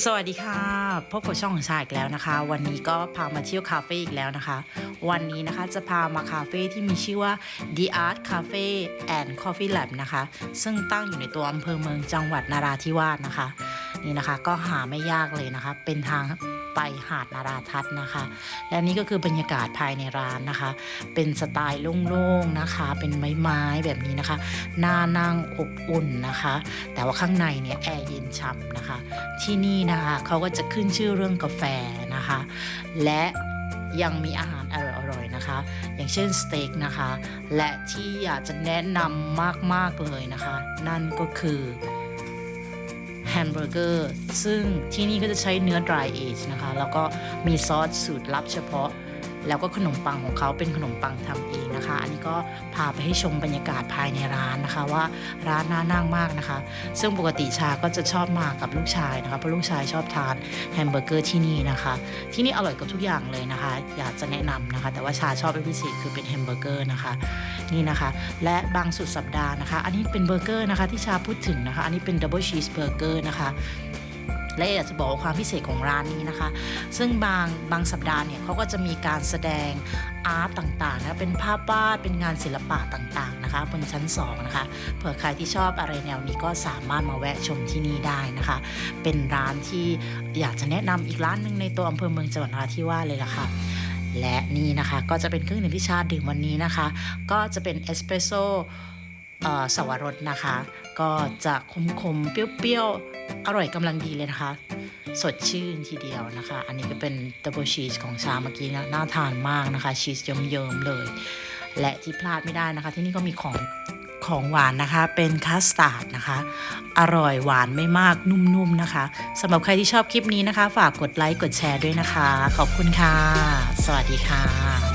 สวัสดีค่ะ พบกับช่องของชาอีกแล้วนะคะ วันนี้ก็พามาเที่ยวคาเฟ่อีกแล้วนะคะ วันนี้นะคะจะพามาคาเฟ่ที่มีชื่อว่า The Art Cafe and Coffee Lab นะคะ ซึ่งตั้งอยู่ในตัวอำเภอเมืองจังหวัดนาราธิวาสนะคะ นี่นะคะก็หาไม่ยากเลยนะคะ เป็นทาง ไปหาดนาราทัศน์นะคะ และนี่ก็คือบรรยากาศภายในร้านนะคะ เป็นสไตล์โล่งๆนะคะ เป็นไม้ๆแบบนี้นะคะน่านั่งอบอุ่นนะคะ แต่ว่าข้างในเนี่ยแอร์เย็นฉ่ำนะคะ ที่นี่นะคะเขาก็จะขึ้นชื่อเรื่องกาแฟนะคะ และยังมีอาหารอร่อยๆนะคะ อย่างเช่นสเต็กนะคะ และที่อยากจะแนะนำมากๆเลยนะคะ นั่นก็คือ แฮมเบอร์เกอร์ซึ่งที่นี่ก็จะใช้เนื้อ dry age นะคะ แล้วก็มีซอสสูตรลับเฉพาะ แล้วก็ขนมปังของเขาเป็นขนมปังทำเองนะคะ อันนี้ก็พาไปให้ชมบรรยากาศภายในร้านนะคะ ว่าร้านน่านั่งมากนะคะ ซึ่งปกติชาก็จะชอบมากับลูกชายนะคะเพราะลูกชายชอบทานแฮมเบอร์เกอร์ที่นี่นะคะ ที่นี่อร่อยกับทุกอย่างเลยนะคะ อยากจะแนะนำนะคะ แต่ว่าชาชอบเป็นพิเศษคือเป็นแฮมเบอร์เกอร์นะคะนี่นะคะ และบางสุดสัปดาห์นะคะ อันนี้เป็นเบอร์เกอร์นะคะที่ชาพูดถึงนะคะ อันนี้เป็นดับเบิลชีสเบอร์เกอร์นะคะ และอยากจะบอกความพิเศษของร้านนี้นะคะ ซึ่งบางบางสัปดาห์เนี่ยเขาก็จะมีการแสดงอาร์ตต่างๆนะเป็นภาพวาดเป็นงานศิลปะต่างๆนะคะบนชั้น2นะคะเผื่อใครที่ชอบอะไรแนวนี้ก็สามารถมาแวะชมที่นี่ได้นะคะ เป็นร้านที่อยากจะแนะนำอีกร้านหนึ่งในตัวอำเภอเมืองจังหวัดนราธิวาสเลยล่ะค่ะและนี่นะคะก็จะเป็นเครื่องดื่มที่ชาดื่มวันนี้นะคะ ก็จะเป็นเอสเปรสโซ สวรสนะคะ ก็จะคมๆ เปรี้ยวๆ อร่อยกำลังดีเลยนะคะ สดชื่นทีเดียวนะคะ อันนี้ก็เป็นดับเบิลชีสของชาเมื่อกี้นะน่าทานมากนะคะ ชีสเยิ้มๆเลย และที่พลาดไม่ได้นะคะ ที่นี่ก็มีของของหวานนะคะเป็นคัสตาร์ดนะคะ อร่อยหวานไม่มากนุ่มๆนะคะสำหรับใครที่ชอบคลิปนี้นะคะ ฝากกดไลค์กดแชร์ด้วยนะคะ ขอบคุณค่ะ สวัสดีค่ะ